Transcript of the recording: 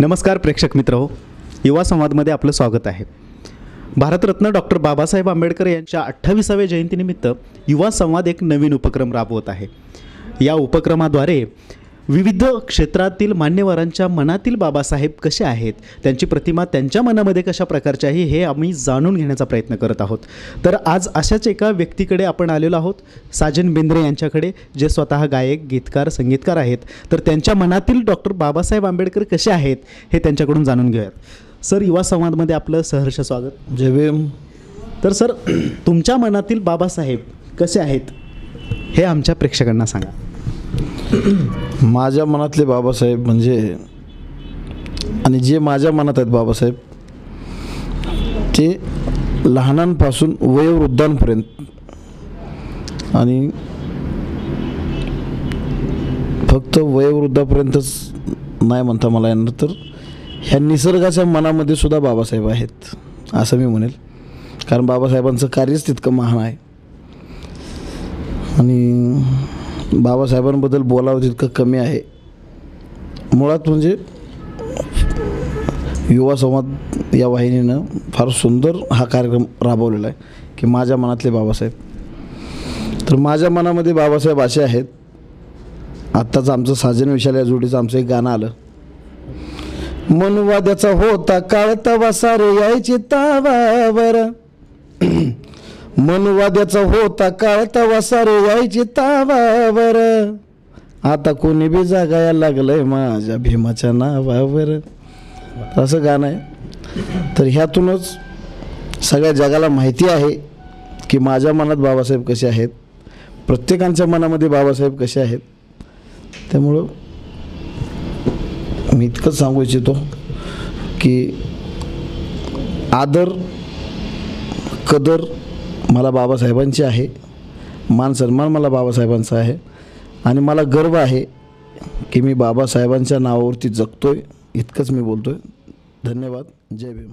नमस्कार प्रेक्षक मित्र हो. युवा संवादमध्ये आपलं स्वागत आहे. भारतरत्न डॉक्टर बाबासाहेब आंबेडकर यांच्या अठ्ठावीसाव्या जयंतीनिमित्त युवा संवाद एक नवीन उपक्रम राबवत आहे. या उपक्रमाद्वारे विविध क्षेत्रातील मान्यवरांच्या मनातील बाबासाहेब कसे आहेत? त्यांची प्रतिमा त्यांच्या मनामध्ये कशा प्रकारची आहे? हे आम्ही जाणून घेण्याचा प्रयत्न करत आहोत. तर आज अशाच एका व्यक्तीकडे आपण आलेलो आहोत साजन बेंद्रे यांच्याकडे जे स्वतः गायक गीतकार संगीतकार आहेत. तर त्यांच्या मनातील डॉक्टर बाबासाहेब आंबेडकर कसे आहेत हे त्यांच्याकडून जाणून घेऊयात. सर युवा संवादमध्ये आपलं सहर्ष स्वागत. जय भीम. तर सर तुमच्या मनातील बाबासाहेब कसे आहेत हे आमच्या प्रेक्षकांना सांगा. माझ्या मनातले बाबासाहेब म्हणजे आणि जे माझ्या मनात आहेत बाबासाहेब ते लहानांपासून वयोवृद्धांपर्यंत आणि फक्त वयोवृद्धापर्यंतच नाही म्हणता मला येणार तर ह्या निसर्गाच्या मनामध्ये सुद्धा बाबासाहेब आहेत असं मी म्हणेल. कारण बाबासाहेबांचं कार्यच तितकं महान आहे. आणि बाबासाहेबांबद्दल बोलावं तितकं कमी आहे. मुळात म्हणजे युवा संवाद या वाहिनीनं फार सुंदर हा कार्यक्रम राबवलेला आहे की माझ्या मनातले बाबासाहेब. तर माझ्या मनामध्ये बाबासाहेब असे आहेत आत्ताचं आमचं साजन विशाल या जोडीचं आमचं एक गाणं आलं. मनुवाद्याचा होता काळ तवा सारे यायचे तावावर. मनवाद्याचा होता काळ तवा सारे यायचे तावावर. आता कोणी बी जागाया लागलंय माझ्या भीमाच्या नावावर. असं गाणं आहे. तर ह्यातूनच सगळ्या जगाला माहिती आहे की माझ्या मनात बाबासाहेब कसे आहेत. प्रत्येकांच्या मनामध्ये बाबासाहेब कसे आहेत. त्यामुळं मी इतकंच सांगू इच्छितो की आदर कदर मला बाबासाहेबांची आहे. मान सन्मान मला बाबासाहेबांचा आहे. आणि मला गर्व आहे की मी बाबासाहेबांच्या नावावरती जगतो आहे इतकंच मी बोलतो आहे धन्यवाद. जय भीम.